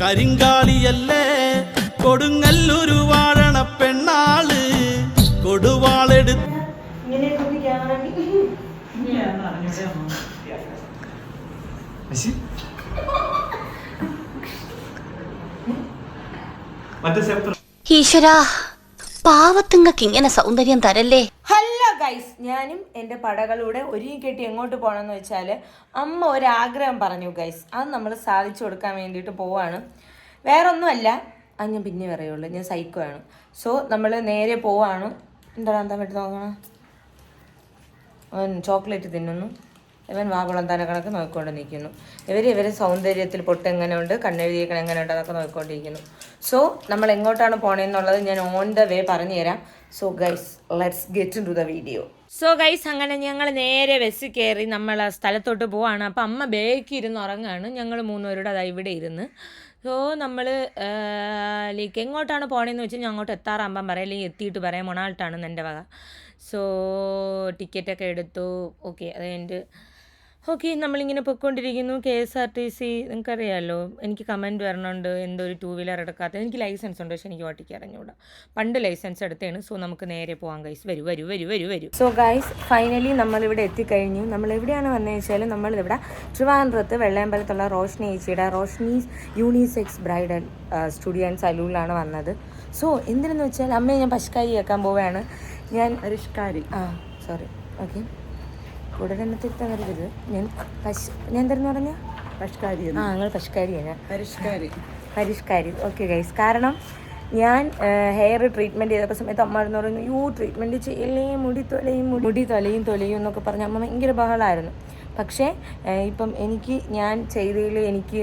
കരിങ്കാളിയല്ലേ കൊടുങ്ങല്ലൊരു വാഴണ പെണ്ണാൾ. കൊടുവാളെടുത്ത് ഈശ്വര പാവത്തുങ്ങക്ക് ഇങ്ങനെ സൗന്ദര്യം തരല്ലേ? ഗൈസ് ഞാനും എന്റെ പടകളുടെ ഒരുങ്ങി കെട്ടി എങ്ങോട്ട് പോകണമെന്ന് വെച്ചാൽ അമ്മ ഒരാഗ്രഹം പറഞ്ഞു ഗൈസ് അത് നമ്മൾ സാധിച്ചു കൊടുക്കാൻ വേണ്ടിയിട്ട് പോവാണ്. വേറെ ഒന്നുമല്ല അത് ഞാൻ പിന്നെ പറയുള്ളൂ ഞാൻ സൈക്കോ ആണ്. സോ നമ്മൾ നേരെ പോവാണ്. എന്താണ് എന്താ പറ്റി നോക്കണം ചോക്ലേറ്റ് തിന്നുന്നു. ഇവൻ വാകുളം തന്നെ കണക്ക് നോക്കിക്കൊണ്ട് നിൽക്കുന്നു. ഇവർ ഇവരെ സൗന്ദര്യത്തിൽ പൊട്ടെങ്ങനെയുണ്ട് കണ്ണെഴുതിയേക്കണം എങ്ങനെയുണ്ട് അതൊക്കെ നോക്കിക്കൊണ്ടിരിക്കുന്നു. സോ നമ്മൾ എങ്ങോട്ടാണ് പോണേന്നുള്ളത് ഞാൻ ഓൺ ദ വേ പറഞ്ഞു തരാം so guys let's get to the video so guys അങ്ങനെ ഞങ്ങൾ നേരെ ബസ്സിൽ കയറി നമ്മൾ സ്ഥലത്തോട്ട് പോവാണ്. അപ്പം അമ്മ ബേക്ക് ഇരുന്ന് ഉറങ്ങാണ്. ഞങ്ങൾ മൂന്നുപേരുടെ അതാ ഇവിടെ ഇരുന്ന്. സോ നമ്മൾ ലൈക്ക് എങ്ങോട്ടാണ് പോണേന്ന് വെച്ചാൽ ഞാൻ അങ്ങോട്ട് എത്താറാകുമ്പം പറയാം. അല്ലെങ്കിൽ എത്തിയിട്ട് പറയാം. മൊണാൾട്ടാണ് എന്റെ വക. സോ ടിക്കറ്റൊക്കെ എടുത്തു. ഓക്കെ അത് ഓക്കെ നമ്മളിങ്ങനെ പൊയ്ക്കൊണ്ടിരിക്കുന്നു. K S R T C നിങ്ങൾക്കറിയാമല്ലോ എനിക്ക് കമന്റ് വരണുണ്ട്. എന്തോ ഒരു ടൂ വീലർ എടുക്കാത്ത എനിക്ക് ലൈസൻസ് ഉണ്ട് പക്ഷേ എനിക്ക് ഓട്ടിക്കാൻ ഇറങ്ങിവിടാം പണ്ട് ലൈസൻസ് എടുത്തേണ് സോ നമുക്ക് നേരെ പോകാം ഗൈസ് വരൂ വരൂ വരൂ വരൂ വരൂ. സോ ഗൈസ് ഫൈനലി നമ്മളിവിടെ എത്തിക്കഴിഞ്ഞു. നമ്മൾ എവിടെയാണ് വന്നതെന്ന് വെച്ചാൽ നമ്മളിവിടെ ട്രിവാൻഡ്രത്ത് വെള്ളയമ്പലത്തുള്ള Roshni ഏച്ചിയുടെ Roshni unisex bridal studio and സലൂണിലാണ് വന്നത്. സോ എന്തിനെന്ന് വെച്ചാൽ അമ്മയെ ഞാൻ പശുക്കാരി കേൾക്കാൻ പോവുകയാണ്. ഞാൻ പരിഷ്കാരി ആ സോറി ഓക്കെ തിരുത്താൻ വരരുത് ഞാൻ പശ് ഞാൻ എന്തായിരുന്നു പറഞ്ഞ? പരിഷ്കാരി ആ നിങ്ങൾ പഷ്കാരിയാണ് പരിഷ്കാരി. പരിഷ്കാരി. ഓക്കെ ഗൈസ് കാരണം ഞാൻ ഹെയർ ട്രീറ്റ്മെന്റ് ചെയ്തപ്പോൾ സമയത്ത് അമ്മ എന്ന് പറയുന്നു യൂ ട്രീറ്റ്മെന്റ് ചെയ്യലേ മുടി തൊലയും മുടി തൊലയും തൊലയും എന്നൊക്കെ പറഞ്ഞ് അമ്മ ഭയങ്കര ബഹളമായിരുന്നു പക്ഷേ ഇപ്പം എനിക്ക് ഞാൻ ചെയ്തതിൽ എനിക്ക്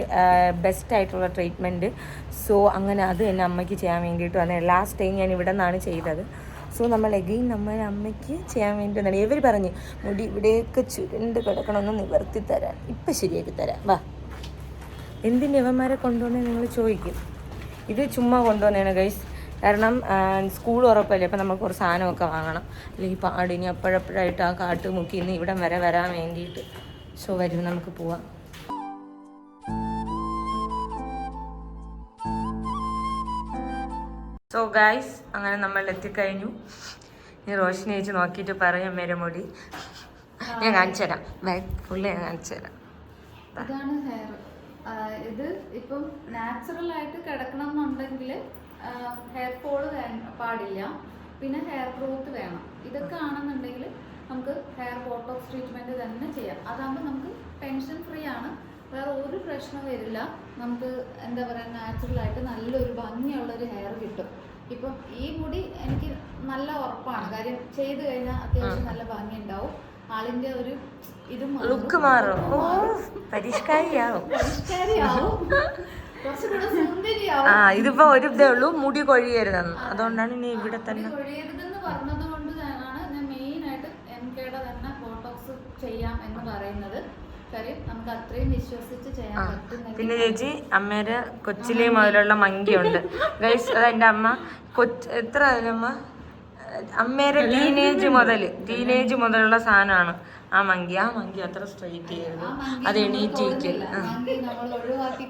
ബെസ്റ്റ് ആയിട്ടുള്ള ട്രീറ്റ്മെന്റ് സോ അങ്ങനെ അത് എന്റെ അമ്മയ്ക്ക് ചെയ്യാൻ വേണ്ടിയിട്ട് വന്നത് ലാസ്റ്റ് ടൈം ഞാൻ ഇവിടെ നിന്നാണ് ചെയ്തത്. സോ നമ്മൾ എഗെയിൻ നമ്മൾ അമ്മയ്ക്ക് ചെയ്യാൻ വേണ്ടി വന്നതാണ് ഇവർ പറഞ്ഞ് മുടി ഇവിടെയൊക്കെ ചുരുണ്ട് കിടക്കണമെന്ന് നിവർത്തി തരാൻ. ഇപ്പം ശരിയാക്കി തരാം. വാ. എന്തിന് ഇവന്മാരെ കൊണ്ടുവന്നേ നിങ്ങൾ ചോദിക്കും. ഇത് ചുമ്മാ കൊണ്ടുവന്നതാണ് ഗൈസ് കാരണം സ്കൂൾ ഉറപ്പല്ലേ? അപ്പം നമുക്ക് കുറച്ച് സാധനമൊക്കെ വാങ്ങണം. അല്ലെങ്കിൽ പാടിനി അപ്പോഴപ്പോഴായിട്ട് ആ കാട്ട് മുക്കി ഇന്ന് ഇവിടം വരെ വരാൻ വേണ്ടിയിട്ട്. സോ വരും നമുക്ക് പോവാം. സോ ഗായ്സ് അങ്ങനെ നമ്മൾ എത്തിക്കഴിഞ്ഞു. ഞാൻ റോഷിനി ചേച്ചി നോക്കിയിട്ട് പറയാം അമ്മേരെ മുടി. ഞാൻ കാണിച്ചു തരാം. ബാക്ക് ഫുള്ള് ഞാൻ കാണിച്ചു തരാം. ഇതാണ് ഹെയർ ഇത് ഇപ്പം നാച്ചുറൽ ആയിട്ട് കിടക്കണം എന്നുണ്ടെങ്കിൽ ഹെയർ ഫോൾ പാടില്ല. പിന്നെ ഹെയർ ഗ്രോത്ത് വേണം. ഇതൊക്കെ ആണെന്നുണ്ടെങ്കിൽ നമുക്ക് ഹെയർ ബോട്ടോക്സ് ട്രീറ്റ്മെന്റ് തന്നെ ചെയ്യാം. അതാകുമ്പോൾ നമുക്ക് ടെൻഷൻ ഫ്രീ ആണ്. വേറെ ഒരു പ്രശ്നം വരില്ല. നമുക്ക് എന്താ പറയുക നാച്ചുറൽ ആയിട്ട് നല്ലൊരു ഭംഗിയുള്ള ഒരു ഹെയർ കിട്ടും. ഇപ്പം ഈ മുടി എനിക്ക് നല്ല ഉറപ്പാണ്. കാര്യം ചെയ്ത് കഴിഞ്ഞാൽ അത്യാവശ്യം നല്ല ഭംഗി ഉണ്ടാവും ആളിന്റെ ഒരു ഇത് ലുക്ക് മാറും. പരിഷ്കാരിയാവും. പരിഷ്കാരിയാവും. ആ ഇതിപ്പോ ഒരു ഇതേ ഉള്ളൂ. മുടി കൊഴിയരുതെന്ന്. അതുകൊണ്ടാണ് ഇനി ഇവിടെ തന്നെ. കൊഴിയരുതെന്ന് പറഞ്ഞത് കൊണ്ട് തന്നെയാണ് ഞാൻ മെയിൻ ആയിട്ട് എം കെയുടെ തന്നെ ഫോട്ടോസ് ചെയ്യാം എന്ന് പറയുന്നത്. പിന്നെ ചേച്ചി അമ്മേരെ കൊച്ചിലെ മുതലുള്ള മങ്കിയുണ്ട്. ഗൈസ് അത് എന്റെ അമ്മ. കൊച്ച് എത്ര അമ്മ? അമ്മേരെ ടീനേജ് മുതൽ ടീനേജ് മുതലുള്ള സാധനമാണ് ആ മങ്കി. ആ മങ്കി അത്ര സ്ട്രൈറ്റ് ചെയ്യരുത് അത് എണീറ്റിരിക്കും. പോകുന്നില്ല.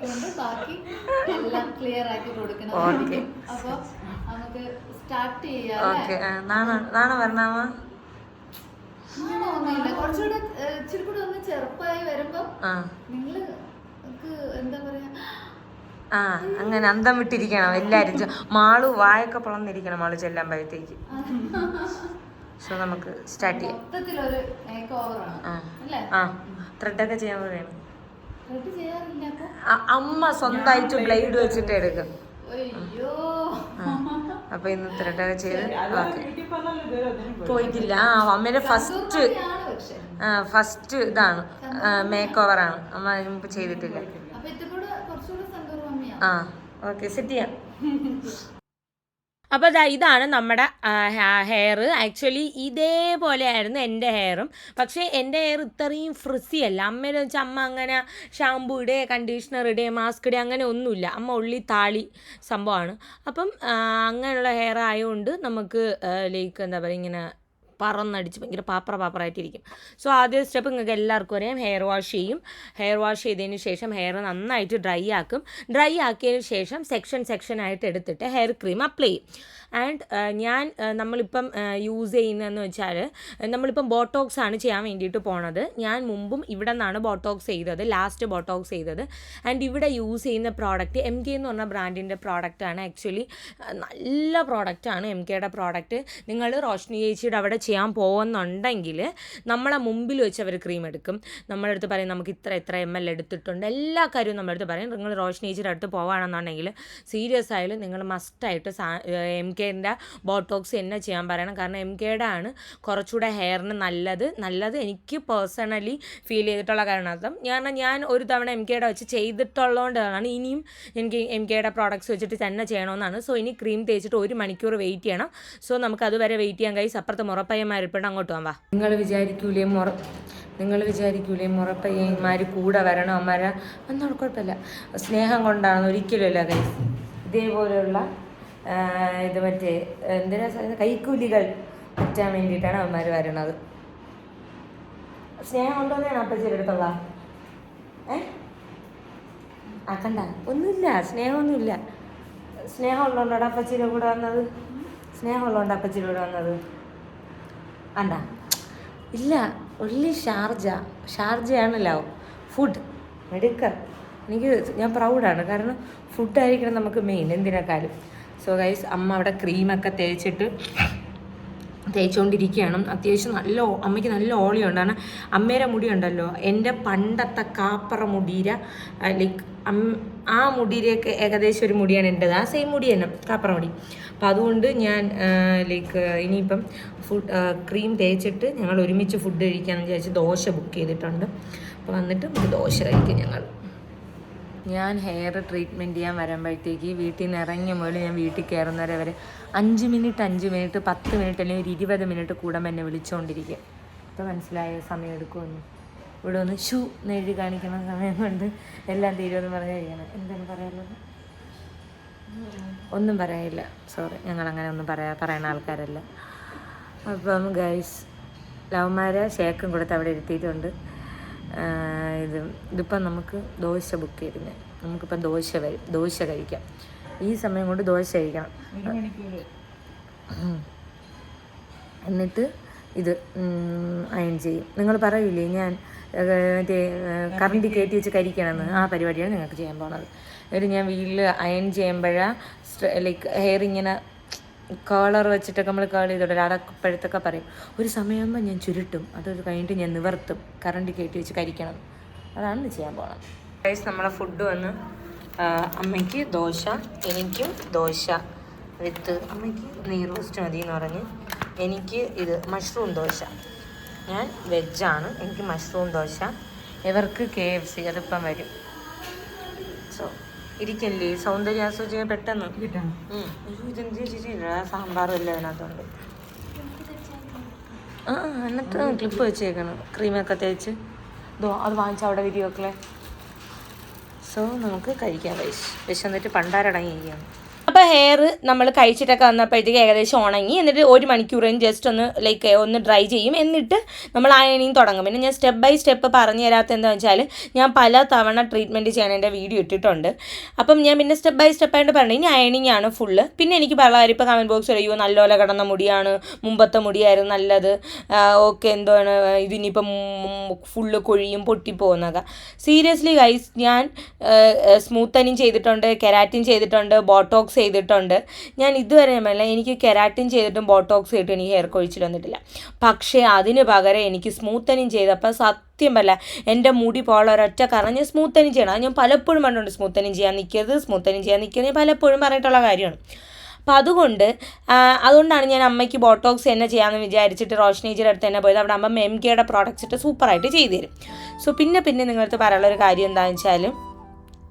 മങ്കി ബാക്കി എല്ലാം ക്ലിയർ ആക്കി കൊടുക്കണം. ഓക്കെ. നാണ നമുക്ക് സ്റ്റാർട്ട് ചെയ്യാം ഓക്കെ. നാണോ നാണോ പറഞ്ഞാമ ഒന്നുമില്ല കുറച്ചുകൂടെ ഏഹ്, ഇച്ചിരി കൂടെ ഒന്ന് ചെറുപ്പമായി വരുമ്പോ ആ. നിങ്ങൾ എന്താ പറയാ? ആ അങ്ങനെ അന്തം വിട്ടിരിക്കണം എല്ലാരും. മാളു വായൊക്കെ പുളന്നിരിക്കണം മാളു ചെല്ലുമ്പോഴത്തേക്ക് സോ നമുക്ക് സ്റ്റാർട്ട് ചെയ്യാം. ആ. ത്രെഡൊക്കെ ചെയ്യാൻ പറയണം. അമ്മ സ്വന്തമായിട്ട് ബ്ലേഡ് വെച്ചിട്ട് എടുക്കും. അയ്യോ. അപ്പൊ ഇന്ന് ത്രെഡൊക്കെ ചെയ്ത് പോയിട്ടില്ല. ആ അമ്മേടെ ഫസ്റ്റ് ഫസ്റ്റ് ഇതാണ്. മേക്ക് ആണ്. അമ്മ അതിന് മുമ്പ് ചെയ്തിട്ടില്ല ആ ഓക്കെ സെറ്റ് ചെയ്യാം. അപ്പോൾ അതാ ഇതാണ് നമ്മുടെ ഹെയർ ആക്ച്വലി ഇതേപോലെ ആയിരുന്നു എന്റെ ഹെയറും പക്ഷേ എന്റെ ഹെയർ ഇത്രയും ഫ്രിസി അല്ല. അമ്മേനെ വെച്ചാൽ അമ്മ അങ്ങനെ ഷാമ്പൂ ഇടേ കണ്ടീഷണർ ഇടേ മാസ്ക് ഇടേ അങ്ങനെ ഒന്നുമില്ല. അമ്മ ഉള്ളി താളി സംഭവമാണ്. അപ്പം അങ്ങനെയുള്ള ഹെയർ ആയതുകൊണ്ട് നമുക്ക് ലൈക്ക് എന്താ പറയുക ഇങ്ങനെ പറന്നടിച്ച് ഭയങ്കര പാപ്പറ പാപ്പറായിട്ടിരിക്കും. സോ ആദ്യ സ്റ്റെപ്പ് നിങ്ങൾക്ക് എല്ലാവർക്കും അറിയാം. ഹെയർ വാഷ് ചെയ്യും. ഹെയർ വാഷ് ചെയ്തതിന് ശേഷം ഹെയർ നന്നായിട്ട് ഡ്രൈ ആക്കും. ഡ്രൈ ആക്കിയതിന് ശേഷം സെക്ഷൻ സെക്ഷൻ ആയിട്ട് എടുത്തിട്ട് ഹെയർ ക്രീം അപ്ലൈ ചെയ്യും. ആൻഡ് ഞാൻ നമ്മളിപ്പം യൂസ് ചെയ്യുന്നതെന്ന് വെച്ചാൽ നമ്മളിപ്പം ബോട്ടോക്സ് ആണ് ചെയ്യാൻ വേണ്ടിയിട്ട് പോണത്. ഞാൻ മുമ്പും ഇവിടെ നിന്നാണ് ബോട്ടോക്സ് ചെയ്തത്. ലാസ്റ്റ് ബോട്ടോക്സ് ചെയ്തത്. ആൻഡ് ഇവിടെ യൂസ് ചെയ്യുന്ന പ്രോഡക്റ്റ് എം കെ എന്ന് പറഞ്ഞ ബ്രാൻഡിന്റെ പ്രോഡക്റ്റാണ് ആക്ച്വലി നല്ല പ്രോഡക്റ്റാണ് എം കെയുടെ പ്രോഡക്റ്റ് നിങ്ങൾ റോഷ്നി ചേച്ചിയുടെ അവിടെ ചെയ്യാൻ പോകുന്നുണ്ടെങ്കിൽ നമ്മളെ മുമ്പിൽ വെച്ച് അവർ ക്രീം എടുക്കും. നമ്മളെ അടുത്ത് പറയും നമുക്ക് ഇത്ര എത്ര എം എൽ എടുത്തിട്ടുണ്ട്. എല്ലാ കാര്യവും നമ്മുടെ അടുത്ത് പറയും. നിങ്ങൾ റോഷൻ അടുത്ത് പോകുകയാണെന്നുണ്ടെങ്കിൽ സീരിയസ് ആയാലും നിങ്ങൾ മസ്റ്റായിട്ട് എം കെന്റെ ബോട്ടോക്സ് തന്നെ ചെയ്യാൻ പറയണം. കാരണം എം കെയുടെ ആണ് കുറച്ചുകൂടെ ഹെയറിന് നല്ലത്. നല്ലത് എനിക്ക് പേഴ്സണലി ഫീൽ ചെയ്തിട്ടുള്ള കാരണാർത്ഥം. ഞാൻ ഞാൻ ഒരു തവണ എം കെയുടെ വെച്ച് ചെയ്തിട്ടുള്ളതുകൊണ്ടാണ് ഇനിയും എനിക്ക് എം കെയുടെ പ്രോഡക്റ്റ്സ് വെച്ചിട്ട് തന്നെ ചെയ്യണമെന്നാണ്. സോ ഇനി ക്രീം തേച്ചിട്ട് ഒരു മണിക്കൂർ വെയിറ്റ് ചെയ്യണം. സോ നമുക്ക് അതുവരെ വെയിറ്റ് ചെയ്യാൻ കഴിയും. അപ്പുറത്ത് മുറപ്പയ്യന്മാരിപ്പോഴും അങ്ങോട്ട് പോകാൻ വാ. നിങ്ങൾ വിചാരിക്കൂലേ മുറ നിങ്ങൾ വിചാരിക്കൂലേ മുറപ്പയ്യന്മാർ കൂടെ വരണം അമ്മര? ഒന്നും കുഴപ്പമില്ല. സ്നേഹം കൊണ്ടാണ് ഒരിക്കലുമല്ല കൈസ് ഇതേപോലെയുള്ള ഇത് മറ്റേ എന്തിനാ കൈക്കൂലികൾ പറ്റാൻ വേണ്ടിയിട്ടാണ് അവന്മാർ വരണത്. സ്നേഹം കൊണ്ടുവന്നാണ് അപ്പച്ചിയുടെ അടുത്തുള്ള ഏ? ആക്കണ്ട ഒന്നുമില്ല. സ്നേഹമൊന്നുമില്ല. സ്നേഹമുള്ളതുകൊണ്ടാണ് അപ്പച്ചിയുടെ കൂടെ വന്നത്. സ്നേഹം ഉള്ളതുകൊണ്ട് അപ്പച്ചിയുടെ കൂടെ വന്നത്. അണ്ട ഇല്ല ഒല്ലി ഷാർജ. ഷാർജയാണല്ലോ ഫുഡ്. മെഡിക്കൽ എനിക്ക് ഞാൻ പ്രൗഡാണ്. കാരണം ഫുഡായിരിക്കണം നമുക്ക് മെയിൻ എന്തിനേക്കാളും. സോ ഗൈസ് അമ്മ അവിടെ ക്രീമൊക്കെ തേച്ചിട്ട് തേച്ചുകൊണ്ടിരിക്കുകയാണ് അത്യാവശ്യം നല്ല അമ്മയ്ക്ക് നല്ല ഓളിയുണ്ട്. കാരണം അമ്മയുടെ മുടി ഉണ്ടല്ലോ എന്റെ പണ്ടത്തെ കാപ്പറ മുടീര ലൈക്ക് ആ മുടിയിലേക്ക് ഏകദേശം ഒരു മുടിയാണ് എന്റെത്. ആ സെയിം മുടി തന്നെ കാപ്പറ മുടി. അപ്പം അതുകൊണ്ട് ഞാൻ ലൈക്ക് ഇനിയിപ്പം ഫുഡ് ക്രീം തേച്ചിട്ട് ഞങ്ങൾ ഒരുമിച്ച് ഫുഡ് കഴിക്കാമെന്ന് വിചാരിച്ച് ദോശ ബുക്ക് ചെയ്തിട്ടുണ്ട്. അപ്പോൾ വന്നിട്ട് നമുക്ക് ദോശ കഴിക്കും ഞങ്ങൾ. ഞാൻ ഹെയർ ട്രീറ്റ്മെന്റ് ചെയ്യാൻ വരുമ്പോഴത്തേക്ക് വീട്ടിൽ നിന്ന് ഇറങ്ങിയ മുതൽ ഞാൻ വീട്ടിൽ കയറുന്നവരെ വരെ അഞ്ച് മിനിറ്റ് അഞ്ച് മിനിറ്റ് പത്ത് മിനിറ്റ് അല്ലെങ്കിൽ ഒരു ഇരുപത് മിനിറ്റ് കൂടുമ്പോൾ എന്നെ വിളിച്ചുകൊണ്ടിരിക്കുക ഇപ്പോൾ മനസ്സിലായ സമയം എടുക്കുമെന്ന്. ഇവിടെ ഒന്ന് ഷൂ എഴുതി കാണിക്കുന്ന സമയം കൊണ്ട് എല്ലാം തീരുമെന്ന് പറഞ്ഞു കഴിയണം. എന്താണ് പറയാനുള്ളത്? ഒന്നും പറയാനില്ല സോറി ഞങ്ങൾ അങ്ങനെ ഒന്നും പറയാ പറയുന്ന ആൾക്കാരല്ല. അപ്പം ഗൈസ് ലവന്മാരെ ഷേക്കും കൊടുത്ത് അവിടെ ഇരുത്തിയിട്ടുണ്ട്. ഇത് ഇതിപ്പം നമുക്ക് ദോശ ബുക്ക് ചെയ്തിരുന്നത് നമുക്കിപ്പം ദോശ വരും ദോശ കഴിക്കാം. ഈ സമയം കൊണ്ട് ദോശ കഴിക്കണം. എന്നിട്ട് ഇത് അയൺ ചെയ്യും. നിങ്ങൾ പറയൂലേ ഞാൻ മറ്റേ കറണ്ട് കയറ്റി വെച്ച് കരിക്കണമെന്ന് ആ പരിപാടിയാണ് നിങ്ങൾക്ക് ചെയ്യാൻ പോണത്. എന്നിട്ട് ഞാൻ വീട്ടിൽ അയൺ ചെയ്യുമ്പോഴാണ് ലൈക്ക് ഹെയർ ഇങ്ങനെ കേളർ വെച്ചിട്ടൊക്കെ നമ്മൾ കേൾ ചെയ്തോട്ടെ അടക്കപ്പോഴത്തൊക്കെ പറയും ഒരു സമയമാകുമ്പോൾ ഞാൻ ചുരുട്ടും. അത് കഴിഞ്ഞിട്ട് ഞാൻ നിവർത്തും. കറണ്ട് കയറ്റി വെച്ച് കരിക്കണം അതാണ് ചെയ്യാൻ പോകണം ഗൈസ് നമ്മളെ ഫുഡ് വന്ന് അമ്മയ്ക്ക് ദോശ എനിക്കും ദോശ വിത്ത് അമ്മയ്ക്ക് നെയ് റോസ്റ്റ് മതി എന്ന് പറഞ്ഞ് എനിക്ക് ഇത് മഷ്റൂം ദോശ. ഞാൻ വെജാണ് എനിക്ക് മഷ്റൂം ദോശ. ഇവർക്ക് കെ എഫ് സി അതിപ്പം വരും. സോ ഇരിക്കല്ലേ? പെട്ടെന്ന്. അയ്യോ, ഇതെന്ത് ചേച്ചി സാമ്പാറും എല്ലാം അതിനകത്തുണ്ട്. ആ എന്നിട്ട് ക്ലിപ്പ് വെച്ചേക്കണം. ക്രീമൊക്കെ തേച്ച്. ഇതോ അത് വാങ്ങിച്ച അവിടെ വിരിയൊക്കെ സോ നമുക്ക് കഴിക്കാം വൈസ് വിശന്നിട്ട് പണ്ടാരടങ്ങിയിരിക്കുകയാണ്. അപ്പോൾ ഹെയർ നമ്മൾ കഴിച്ചിട്ടൊക്കെ വന്നപ്പോഴത്തേക്ക് ഏകദേശം ഉണങ്ങി. എന്നിട്ട് ഒരു മണിക്കൂറും ജസ്റ്റ് ഒന്ന് ലൈക്ക് ഒന്ന് ഡ്രൈ ചെയ്യും. എന്നിട്ട് നമ്മൾ അയണിങ് തുടങ്ങും. പിന്നെ ഞാൻ സ്റ്റെപ്പ് ബൈ സ്റ്റെപ്പ് പറഞ്ഞു തരാത്ത എന്താണെന്ന് വെച്ചാൽ ഞാൻ പല തവണ ട്രീറ്റ്മെന്റ് ചെയ്യണതിന്റെ വീഡിയോ ഇട്ടിട്ടുണ്ട്. അപ്പം ഞാൻ പിന്നെ സ്റ്റെപ്പ് ബൈ സ്റ്റെപ്പ് ആയിട്ട് പറഞ്ഞു. ഇനി അയണിങ് ആണ് ഫുള്ള് പിന്നെ എനിക്ക് വളരെ ഇപ്പോൾ കമന്റ് ബോക്സിൽ അയ്യോ നല്ലപോലെ കിടന്ന മുടിയാണ്. മുമ്പത്തെ മുടിയായിരുന്നു നല്ലത്. ഓക്കെ എന്താണ്? ഇതിനിപ്പം ഫുള്ള് കൊഴിയും പൊട്ടിപ്പോകുന്നൊക്കെ സീരിയസ്ലി ഗൈസ് ഞാൻ സ്മൂത്തനിങ് ചെയ്തിട്ടുണ്ട് കെരാറ്റിൻ ചെയ്തിട്ടുണ്ട് ബോട്ടോക്സ് ചെയ്തിട്ടുണ്ട്. ഞാൻ ഇതുവരെ അല്ല എനിക്ക് കെരാറ്റിൻ ചെയ്തിട്ടും ബോട്ടോക്സ് ചെയ്തിട്ടും എനിക്ക് ഹെയർ കൊഴിച്ചിൽ വന്നിട്ടില്ല. പക്ഷേ അതിന് പകരം എനിക്ക് സ്മൂത്തനിങ് ചെയ്തപ്പോൾ സത്യം അല്ല എന്റെ മുടി പോകാൻ ഒരൊറ്റ കാരണം ഞാൻ സ്മൂത്തനിങ് ചെയ്യണം. ഞാൻ പലപ്പോഴും പറഞ്ഞിട്ടുണ്ട് സ്മൂത്തനിങ് ചെയ്യാൻ നിൽക്കരുത് സ്മൂത്തനിങ് ചെയ്യാൻ നിൽക്കരുത് ഞാൻ പലപ്പോഴും പറഞ്ഞിട്ടുള്ള കാര്യമാണ്. അപ്പോൾ അതുകൊണ്ട് അതുകൊണ്ടാണ് ഞാൻ അമ്മയ്ക്ക് ബോട്ടോക്സ് തന്നെ ചെയ്യാമെന്ന് വിചാരിച്ചിട്ട് റോഷനേജിയുടെ അടുത്ത് തന്നെ പോയത്. അവിടെ അമ്മ എം കെയുടെ പ്രോഡക്റ്റ്സ് ഇട്ട് സൂപ്പറായിട്ട് ചെയ്തു തരും. സോ പിന്നെ പിന്നെ നിങ്ങളടുത്ത് പറയാനുള്ള ഒരു കാര്യം എന്താണെന്ന് വെച്ചാൽ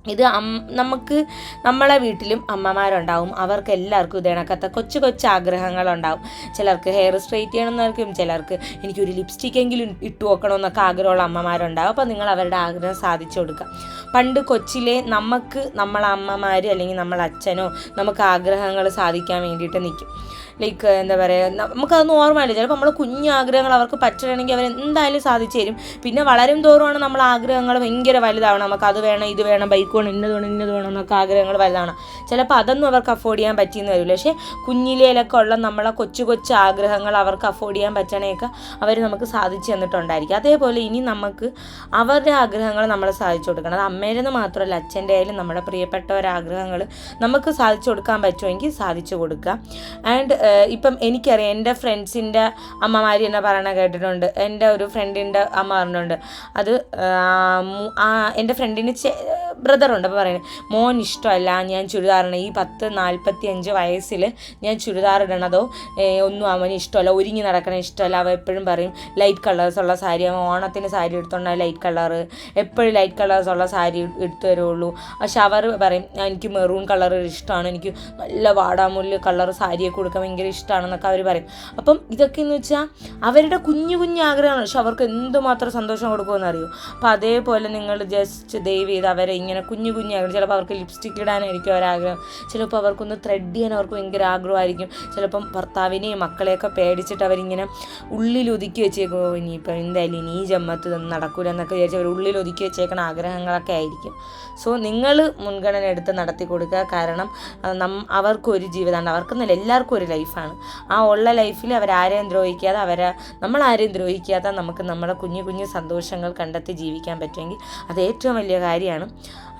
ഇത് നമുക്ക് നമ്മളെ വീട്ടിലും അമ്മമാരുണ്ടാവും. അവർക്ക് എല്ലാവർക്കും ഇതേണക്കത്തെ കൊച്ചു കൊച്ചു ആഗ്രഹങ്ങളുണ്ടാവും. ചിലർക്ക് ഹെയർ സ്ട്രെയിറ്റ് ചെയ്യണമെന്നായിരിക്കും ചിലർക്ക് എനിക്കൊരു ലിപ്സ്റ്റിക്കെങ്കിലും ഇട്ട് നോക്കണമെന്നൊക്കെ ആഗ്രഹമുള്ള അമ്മമാരുണ്ടാവും. അപ്പോൾ നിങ്ങൾ അവരുടെ ആഗ്രഹം സാധിച്ചു കൊടുക്കുക. പണ്ട് കൊച്ചിലെ നമുക്ക് നമ്മളെ അമ്മമാർ അല്ലെങ്കിൽ നമ്മളെ അച്ഛനോ നമുക്ക് ആഗ്രഹങ്ങൾ സാധിക്കാൻ വേണ്ടിയിട്ട് നിൽക്കും. ലൈക്ക് എന്താ പറയുക നമുക്കതൊന്നും ഓർമ്മയില്ല. ചിലപ്പോൾ നമ്മൾ കുഞ്ഞു ആഗ്രഹങ്ങൾ അവർക്ക് പറ്റണമെങ്കിൽ അവർ എന്തായാലും സാധിച്ചു തരും. പിന്നെ വളരും തോറുമാണ് നമ്മൾ ആഗ്രഹങ്ങൾ ഭയങ്കര വലുതാവണം. നമുക്ക് അത് വേണം ഇത് വേണം ബൈക്ക് വേണം ഇന്നത് വേണം ഇന്നത് വേണം എന്നൊക്കെ ആഗ്രഹങ്ങൾ വലുതാണ്. ചിലപ്പോൾ അതൊന്നും അവർക്ക് അഫോർഡ് ചെയ്യാൻ പറ്റിയെന്ന് വരില്ല. പക്ഷേ കുഞ്ഞിലേലൊക്കെ ഉള്ള നമ്മളെ കൊച്ചു കൊച്ചു ആഗ്രഹങ്ങൾ അവർക്ക് അഫോർഡ് ചെയ്യാൻ പറ്റണേയൊക്കെ അവർ നമുക്ക് സാധിച്ചു തന്നിട്ടുണ്ടായിരിക്കും. അതേപോലെ ഇനി നമുക്ക് അവരുടെ ആഗ്രഹങ്ങൾ നമ്മൾ സാധിച്ചു കൊടുക്കണം. അത് അമ്മേരെന്ന് മാത്രമല്ല അച്ഛന്റെ ആയാലും നമ്മുടെ പ്രിയപ്പെട്ടവരാഗ്രഹങ്ങൾ നമുക്ക് സാധിച്ചു കൊടുക്കാൻ പറ്റുമെങ്കിൽ സാധിച്ചു കൊടുക്കുക. ആൻഡ് ഇപ്പം എനിക്കറിയാം എന്റെ ഫ്രണ്ട്സിന്റെ അമ്മമാർ എന്നെ പറയണ കേട്ടിട്ടുണ്ട്. എന്റെ ഒരു ഫ്രണ്ടിന്റെ അമ്മ പറഞ്ഞിട്ടുണ്ട്. അത് എന്റെ ഫ്രണ്ടിന് ബ്രദറുണ്ട് അപ്പോൾ പറയുന്നത്. മോൻ ഇഷ്ടമല്ല ഞാൻ ചുരിദാറിടണം. ഈ പത്ത് നാൽപ്പത്തി അഞ്ച് വയസ്സിൽ ഞാൻ ചുരിദാർ ഇടണതോ ഒന്നും അവന് ഇഷ്ടമല്ല. ഒരുങ്ങി നടക്കണ ഇഷ്ടമല്ല. അവ എപ്പോഴും പറയും ലൈറ്റ് കളേഴ്സ് ഉള്ള സാരി അവൻ ഓണത്തിന് സാരി എടുത്തോണ്ടാ ലൈറ്റ് കളർ എപ്പോഴും ലൈറ്റ് കളേഴ്സ് ഉള്ള സാരി എടുത്തു തരുള്ളൂ. പക്ഷെ അവർ പറയും എനിക്ക് മെറൂൺ കളർ ഇഷ്ടമാണ്. എനിക്ക് നല്ല വാടാമുല്ല് കളർ സാരിയൊക്കെ കൊടുക്കാൻ ഭയങ്കര ഇഷ്ടമാണെന്നൊക്കെ അവർ പറയും. അപ്പം ഇതൊക്കെ എന്ന് വെച്ചാൽ അവരുടെ കുഞ്ഞു കുഞ്ഞു ആഗ്രഹമാണ് പക്ഷെ അവർക്ക് എന്തുമാത്രം സന്തോഷം കൊടുക്കുമെന്ന് അറിയൂ? അപ്പം അതേപോലെ നിങ്ങൾ ജസ്റ്റ് ദയവ് ചെയ്ത് അവരെ ഇങ്ങനെ കുഞ്ഞു കുഞ്ഞു ആഗ്രഹം. ചിലപ്പോൾ അവർക്ക് ലിപ്സ്റ്റിക് ഇടാനായിരിക്കും ഒരാഗ്രഹം ചിലപ്പോൾ അവർക്കൊന്ന് ത്രെഡ് ചെയ്യാൻ അവർക്ക് ഭയങ്കര ആഗ്രഹമായിരിക്കും. ചിലപ്പം ഭർത്താവിനെയും മക്കളെയൊക്കെ പേടിച്ചിട്ട് അവരിങ്ങനെ ഉള്ളിൽ ഒതുക്കി വെച്ചേക്കോ. ഇനിയിപ്പം എന്തായാലും ഇനി ഈ ജമ്മത്ത് ഇതൊന്നും നടക്കൂല എന്നൊക്കെ വിചാരിച്ച് അവർ ഉള്ളിൽ ഒതുക്കി വെച്ചേക്കണ ആഗ്രഹങ്ങളൊക്കെ ആയിരിക്കും. സോ നിങ്ങൾ മുൻഗണന എടുത്ത് നടത്തി കൊടുക്കുക കാരണം നം അവർക്കൊരു ജീവിതമാണ് അവർക്കെന്നല്ല എല്ലാവർക്കും ഒരു ലൈഫാണ് ആ ഉള്ള ലൈഫിൽ അവരാരെയും ദ്രോഹിക്കാതെ അവരെ നമ്മളാരെയും ദ്രോഹിക്കാതെ നമുക്ക് നമ്മുടെ കുഞ്ഞു കുഞ്ഞു സന്തോഷങ്ങൾ കണ്ടെത്തി ജീവിക്കാൻ പറ്റുമെങ്കിൽ അത് ഏറ്റവും വലിയ കാര്യമാണ്.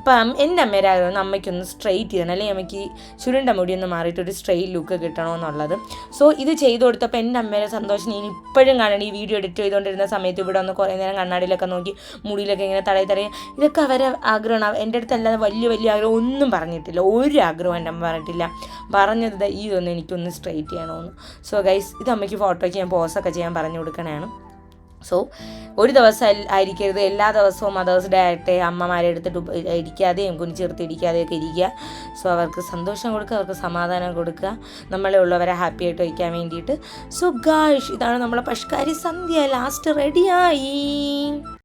അപ്പം എന്റെ അമ്മയുടെ ആഗ്രഹം അമ്മയ്ക്കൊന്ന് സ്ട്രെയിറ്റ് ചെയ്യണം. അല്ലെങ്കിൽ അമ്മയ്ക്ക് ചുരുണ്ട മുടി ഒന്ന് മാറിയിട്ട് ഒരു സ്ട്രെയിറ്റ് ലുക്ക് കിട്ടണമെന്നുള്ളത്. സോ ഇത് ചെയ്തു കൊടുത്തപ്പോൾ എന്റെ അമ്മയുടെ സന്തോഷം ഞാൻ ഇപ്പോഴും കാണണം ഈ വീഡിയോ എഡിറ്റ് ചെയ്തുകൊണ്ടിരുന്ന സമയത്ത് ഇവിടെ ഒന്ന് കുറേ നേരം കണ്ണാടിയിലൊക്കെ നോക്കി മുടിയിലൊക്കെ ഇങ്ങനെ തടയി തടയി ഇതൊക്കെ അവരെ ആഗ്രഹമാണ്. എന്റെ അടുത്ത് അല്ലാതെ വലിയ വലിയ ആഗ്രഹം ഒന്നും പറഞ്ഞിട്ടില്ല. ഒരു ആഗ്രഹം എന്റെ അമ്മ പറഞ്ഞിട്ടില്ല. പറഞ്ഞത് ഈ ഒന്ന് എനിക്കൊന്ന് സ്ട്രെയിറ്റ് ചെയ്യണമെന്ന്. സോ ഗൈസ് ഇത് അമ്മയ്ക്ക് ഫോട്ടോയ്ക്ക് ഞാൻ പോസൊക്കെ ചെയ്യാൻ പറഞ്ഞു കൊടുക്കണതാണ്. സോ ഒരു ദിവസം ആയിരിക്കരുത്. എല്ലാ ദിവസവും മദേഴ്സ് ഡേ ആയിട്ട് അമ്മമാരെ എടുത്തിട്ട് ഇടിക്കാതെയും ഇരിക്കാതെയും കുനിച്ചെടുത്ത് ഇരിക്കാതെയൊക്കെ ഇരിക്കുക. സോ അവർക്ക് സന്തോഷം കൊടുക്കുക അവർക്ക് സമാധാനം കൊടുക്കുക. നമ്മളെ ഉള്ളവരെ ഹാപ്പി ആയിട്ട് വയ്ക്കാൻ വേണ്ടിയിട്ട്. സോ ഗായ്ഷ് ഇതാണ് നമ്മളെ പഷ്കാരി സന്ധ്യ. ലാസ്റ്റ് റെഡിയായി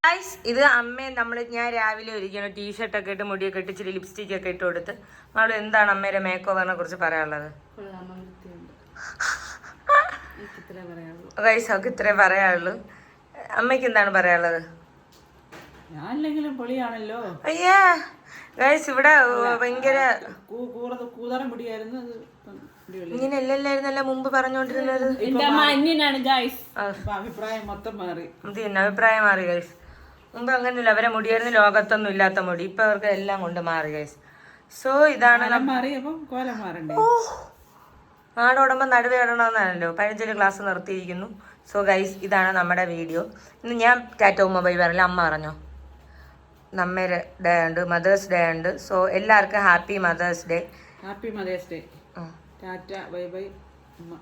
ഗൈസ് ഇത് അമ്മ നമ്മൾ ഞാൻ രാവിലെ ഒരിക്കണം ടീഷർട്ടൊക്കെ ഇട്ട് മുടിയൊക്കെ ഇട്ട് ഇച്ചിരി ലിപ്സ്റ്റിക് ഒക്കെ ഇട്ട് കൊടുത്ത്. നമ്മൾ എന്താണ് അമ്മയുടെ മേക്ക് ഓവറിനെ കുറിച്ച് പറയാനുള്ളത്? ഗൈസ് അവർക്ക് ഇത്രേ പറയാനുള്ളൂ. അമ്മയ്ക്ക് എന്താണ് പറയാനുള്ളത്? ഞാനില്ലെങ്കിലും പൊളിയാണല്ലോ. അയ്യാ ഗൈസ് ഇവിടെ ഭയങ്കര കൂതറം പിടിയായിരുന്നു മുമ്പ് പറഞ്ഞോണ്ടിരുന്നത്? അഭിപ്രായം മൊത്തം മാറി. അഭിപ്രായം മാറി ഗൈസ് മുമ്പ് അങ്ങനെയല്ല അവരെ മുടിയായിരുന്നു ലോകത്തൊന്നും ഇല്ലാത്ത മുടി. ഇപ്പൊ അവർക്ക് എല്ലാം കൊണ്ട് മാറി ഗൈസ് സോ ഇതാണ് നാടോടുമ്പോ മാറി പഴഞ്ചൊല്ലി നടുവേ ഇടണമെന്നാണല്ലോ ക്ലാസ് നിർത്തിയിരിക്കുന്നു. സോ ഗൈസ് ഇതാണ് നമ്മുടെ വീഡിയോ ഇന്ന് ഞാൻ ടാറ്റോ മൊബൈൽ പറഞ്ഞില്ല അമ്മ പറഞ്ഞോ? നമ്മുടെ ഡേ ഉണ്ട് മദേഴ്സ് ഡേ ഉണ്ട്. സോ എല്ലാവർക്കും happy mother's day happy mother's day tata bye bye അമ്മ